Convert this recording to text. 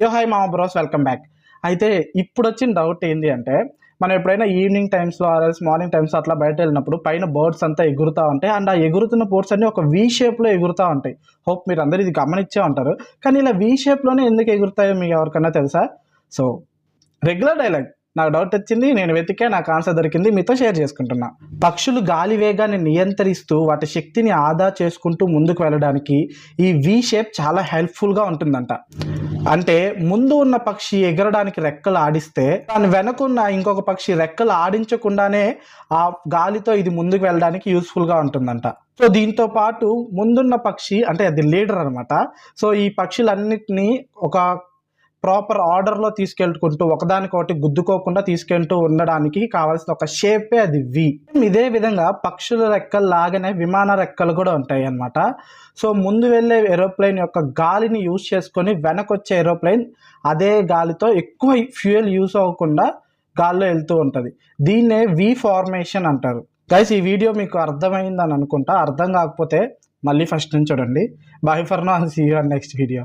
యో హాయ్ మామ bros welcome back అయితే ఇప్పుడు వచ్చిన డౌట్ ఏంటి అంటే మనం ఎప్పుడైనా ఈవినింగ్ టైమ్స్లో ఆర్ఎల్స్ మార్నింగ్ టైమ్స్ అట్లా బయట వెళ్ళినప్పుడు పైన బర్డ్స్ అంతా ఎగురుతూ ఉంటాయి అండ్ ఆ ఎగురుతున్న బర్డ్స్ అన్ని ఒక వీ షేప్లో ఎగురుతూ ఉంటాయి. హోప్ మీరు అందరూ ఇది గమనించే ఉంటారు. కానీ ఇలా వీ షేప్లోనే ఎందుకు ఎగురుతాయో మీకు ఎవరికన్నా తెలుసా? సో రెగ్యులర్ డైలాగ్ నాకు డౌట్ వచ్చింది నేను వెతికే నాకు ఆన్సర్ దొరికింది మీతో షేర్ చేసుకుంటున్నా. పక్షులు గాలి వేగాన్ని నియంత్రిస్తూ వాటి శక్తిని ఆదా చేసుకుంటూ ముందుకు వెళ్ళడానికి ఈ వి షేప్ చాలా హెల్ప్ఫుల్గా ఉంటుందంట. అంటే ముందు ఉన్న పక్షి ఎగరడానికి రెక్కలు ఆడిస్తే దాని వెనకున్న ఇంకొక పక్షి రెక్కలు ఆడించకుండానే ఆ గాలితో ఇది ముందుకు వెళ్ళడానికి యూస్ఫుల్గా ఉంటుందంట. సో దీంతో పాటు ముందున్న పక్షి అంటే అది లీడర్ అనమాట సో ఈ పక్షులన్నిటినీ ఒక ప్రాపర్ ఆర్డర్లో తీసుకెళ్తుకుంటూ ఒకదానికొకటి గుద్దుకోకుండా తీసుకెళ్తూ ఉండడానికి కావాల్సిన ఒక షేపే అది వి. ఇదే విధంగా పక్షుల రెక్కలు లాగానే విమాన రెక్కలు కూడా ఉంటాయి అన్నమాట సో ముందు వెళ్ళే ఏరోప్లేన్ యొక్క గాలిని యూజ్ చేసుకొని వెనకొచ్చే ఏరోప్లేన్ అదే గాలితో ఎక్కువ ఫ్యూయల్ యూస్ అవ్వకుండా గాల్లో వెళ్తూ ఉంటుంది. దీన్నే వి ఫార్మేషన్ అంటారు. గైస్ ఈ వీడియో మీకు అర్థమైందని అనుకుంటా. అర్థం కాకపోతే మళ్ళీ ఫస్ట్ నుంచి చూడండి. Bye for now see you next video